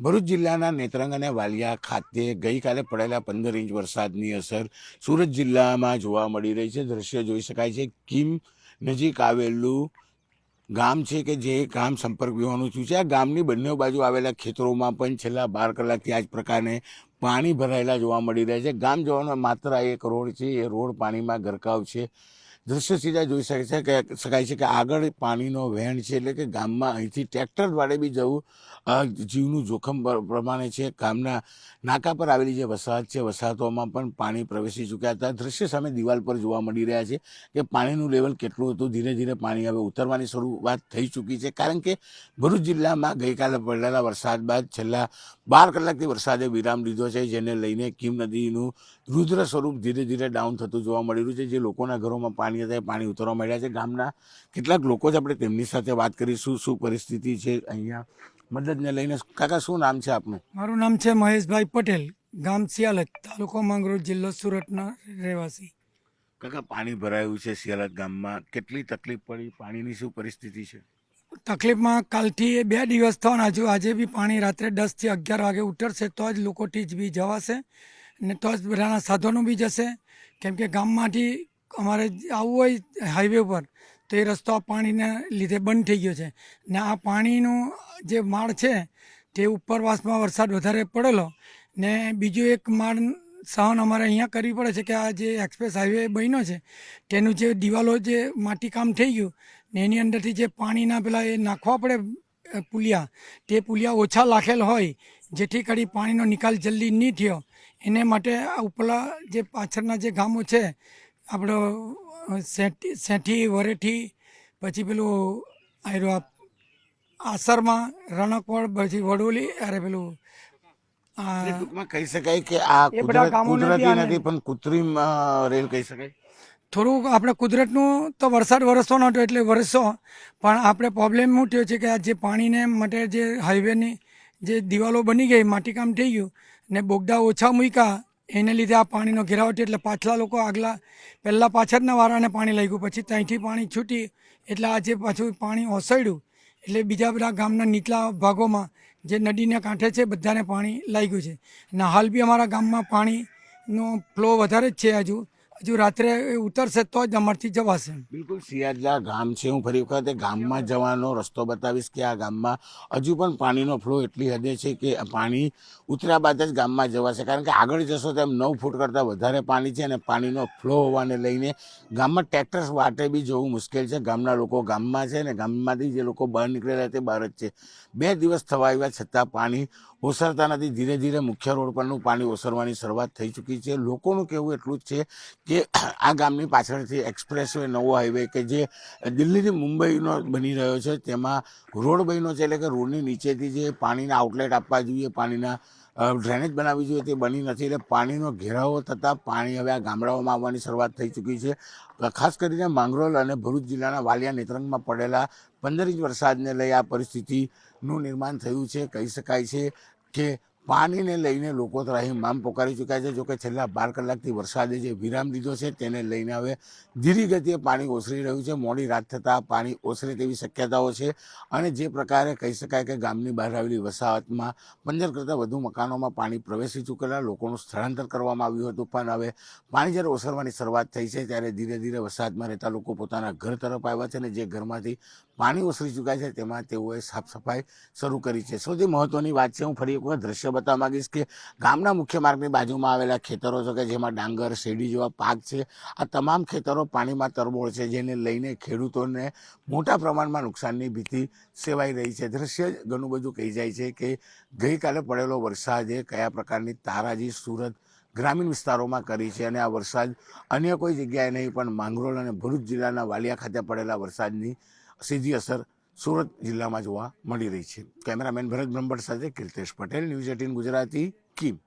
ભરૂચ જિલ્લાના નેત્રંગ અને વાલિયા ખાતે ગઈકાલે પડેલા પંદર ઇંચ વરસાદની અસર સુરત જિલ્લામાં જોવા મળી રહી છે. દ્રશ્ય જોઈ શકાય છે કિમ નજીક આવેલું ગામ છે કે જે ગામ સંપર્ક વિહોણું થયું છે. આ ગામની બંને બાજુ આવેલા ખેતરોમાં પણ છેલ્લા બાર કલાકથી આ જ પ્રકારને પાણી ભરાયેલા જોવા મળી રહ્યા છે. ગામ જવાનો માત્ર એક રોડ છે. એ રોડ પાણીમાં ગરકાવ છે. દ્રશ્ય સીધા જોઈ શકે છે કે શકાય છે કે આગળ પાણીનો વહેણ છે એટલે કે ગામમાં અહીંથી ટ્રેક્ટર વડે બી જવું જીવનું જોખમ પ્રમાણે છે. ગામના નાકા પર આવેલી જે વસાહત છે, વસાહતોમાં પણ પાણી પ્રવેશી ચૂક્યા હતા. દ્રશ્ય સામે દિવાલ પર જોવા મળી રહ્યા છે કે પાણીનું લેવલ કેટલું હતું. ધીરે ધીરે પાણી હવે ઉતરવાની શરૂઆત થઈ ચૂકી છે. કારણ કે ભરૂચ જિલ્લામાં ગઈકાલે પડેલા વરસાદ બાદ છેલ્લા બાર કલાકથી વરસાદે વિરામ લીધો છે, જેને લઈને કીમ નદીનું રુદ્ર સ્વરૂપ ધીરે ધીરે ડાઉન થતું જોવા મળી રહ્યું છે. જે લોકોના ઘરોમાં પાણી હતા એ પાણી ઉતરવા મળ્યા છે. ગામના કેટલાક લોકો જ આપણે તેમની સાથે વાત કરીશું શું પરિસ્થિતિ છે અહીંયા? મદદને લઈને કાકા શું નામ છે આપનું? મારું નામ છે મહેશભાઈ પટેલ. ગામ સિયાલત તાલુકો માંગરોળ જિલ્લો સુરતના રહેવાસી. કાકા પાણી ભરાયું છે સિયાલત ગામમાં. કેટલી તકલીફ પડી? પાણીની શું પરિસ્થિતિ છે? તકલીફમાં કાલથી બે દિવસ થવાના. હજુ આજે બી પાણી રાત્રે દસથી અગિયાર વાગે ઉતરશે તો જ લોકો ટીચ બી જવાશે. ને તો જ બધાના સાધનો બી જશે. કેમ કે ગામમાંથી અમારે આવવું હોય હાઈવે ઉપર, તો એ રસ્તો આ પાણીના લીધે બંધ થઈ ગયો છે. ને આ પાણીનું જે માળ છે, તે ઉપરવાસમાં વરસાદ વધારે પડેલો. ને બીજું એક માળ સહન અમારે અહીંયા કરવી પડે છે કે આ જે એક્સપ્રેસ હાઈવે બન્યો છે, તેનું જે દિવાલો જે માટીકામ થઈ ગયું, ને એની અંદરથી જે પાણીના પેલા એ નાખવા પડે પુલિયા, તે પુલિયા ઓછા લાખેલ હોય, જેથી કરી પાણીનો નિકાલ જલ્દી નહીં થયો. એને માટે આ ઉપલા જે પાછળના જે ગામો છે આપણો સેઠી સેઠી વરેઠી પછી પેલું આયરો આસરમાં રણકવડ પછી વડોલી અરે પેલું આ ટૂંકમાં કહી શકાય કે આ કુદરતી નથી પણ કૃત્રિમ રેલ કહી શકાય? થોડુંક આપણે કુદરતનું તો વરસાદ વરસવાનો હતો એટલે વરસો પણ આપણે પ્રોબ્લેમ શું થયો છે કે આ જે પાણીને માટે જે હાઈવેની જે દિવાલો બની ગઈ, માટીકામ થઈ ગયું ને બોગડા ઓછા મૂક્યા, એને લીધે આ પાણીનો ઘેરાવ થયો એટલે પાછલા લોકો આગલા, પહેલાં પાછળના વાળાને પાણી લાગ્યું. પછી ત્યાંથી પાણી છૂટી એટલે આજે પાછું પાણી ઓસળ્યું એટલે બીજા બધા ગામના નીચલા ભાગોમાં જે નદીના કાંઠે છે, બધાને પાણી લાગ્યું છે. અને હાલ બી અમારા ગામમાં પાણીનો ફ્લો વધારે જ છે હજુ. હજુ રાત્રે ઉતરશે તો જ અમારથી જવાશે. બિલકુલ સિયાદલા ગામ છે, હું ફરી વખતે ગામમાં જવાનો રસ્તો બતાવીશ કે આ ગામમાં હજુ પણ પાણીનો ફ્લો એટલી હદે છે કે પાણી ઉતર્યા બાદ જ ગામમાં જવાશે. કારણ કે આગળ જશો તેમ નવ ફૂટ કરતાં વધારે પાણી છે અને પાણીનો ફ્લો હોવાને લઈને ગામમાં ટ્રેક્ટર્સ વાટે બી જવું મુશ્કેલ છે. ગામના લોકો ગામમાં છે ને ગામમાંથી જે લોકો બહાર નીકળેલા તે બહાર જ છે. બે દિવસ થવા આવ્યા છતાં પાણી ઓસરતા નથી. ધીરે ધીરે મુખ્ય રોડ પરનું પાણી ઓસરવાની શરૂઆત થઈ ચૂકી છે. લોકોનું કહેવું એટલું જ છે કે આ ગામની પાછળથી એક્સપ્રેસ વે, નવો હાઈવે કે જે દિલ્હીથી મુંબઈનો બની રહ્યો છે, તેમાં રોડ બન્યો છે, એટલે કે રોડની નીચેથી જે પાણીના આઉટલેટ આપવા જોઈએ, પાણીના ડ્રેનેજ બનાવવી જોઈએ, તે બની નથી. એટલે પાણીનો ઘેરાવો થતાં પાણી હવે આ ગામડાઓમાં આવવાની શરૂઆત થઈ ચૂકી છે. ખાસ કરીને માંગરોલ અને ભરૂચ જિલ્લાના વાલિયા નેત્રંગમાં પડેલા પંદર ઇંચ વરસાદને લઈ આ પરિસ્થિતિનું નિર્માણ થયું છે. કહી શકાય છે કે પાણીને લઈને લોકો ત્રાહીમામ પોકારી ચૂક્યા છે. જોકે છેલ્લા બાર કલાકથી વરસાદે જે વિરામ લીધો છે તેને લઈને હવે ધીરી ગતિએ પાણી ઓસરી રહ્યું છે. મોડી રાત થતાં પાણી ઓસરે તેવી શક્યતાઓ છે અને જે પ્રકારે કહી શકાય કે ગામની બહાર આવેલી વસાહતમાં પંદર કરતાં વધુ મકાનોમાં પાણી પ્રવેશી ચૂકેલા લોકોનું સ્થળાંતર કરવામાં આવ્યું હતું. પણ હવે પાણી જ્યારે ઓસરવાની શરૂઆત થઈ છે ત્યારે ધીરે ધીરે વસાહતમાં રહેતા લોકો પોતાના ઘર તરફ આવ્યા છે અને જે ઘરમાંથી પાણી ઓસરી ચૂક્યા છે, તેમાં તેઓએ સાફ સફાઈ શરૂ કરી છે. સૌથી મહત્વની વાત છે, હું ફરી એક વખત દ્રશ્ય બતાવવા માંગીશ કે ગામના મુખ્ય માર્ગની બાજુમાં આવેલા ખેતરો છે કે જેમાં ડાંગર, શેરડી જેવા પાક છે. આ તમામ ખેતરો પાણીમાં તરબોળ છે, જેને લઈને ખેડૂતોને મોટા પ્રમાણમાં નુકસાનની ભીતિ સેવાઈ રહી છે. દ્રશ્ય ઘણું બધું કહી જાય છે કે ગઈકાલે પડેલો વરસાદે કયા પ્રકારની તારાજી સુરત ગ્રામીણ વિસ્તારોમાં કરી છે અને આ વરસાદ અન્ય કોઈ જગ્યાએ નહીં, પણ માંગરોળ અને ભરૂચ જિલ્લાના વાલિયા ખાતે પડેલા વરસાદની સીધી અસર સુરત જિલ્લામાં જોવા મળી રહી છે. કેમેરામેન ભરત બ્રહ્મભટ્ટ સાથે કીર્તેશ પટેલ, ન્યૂઝ એટીન ગુજરાતી, કીમ.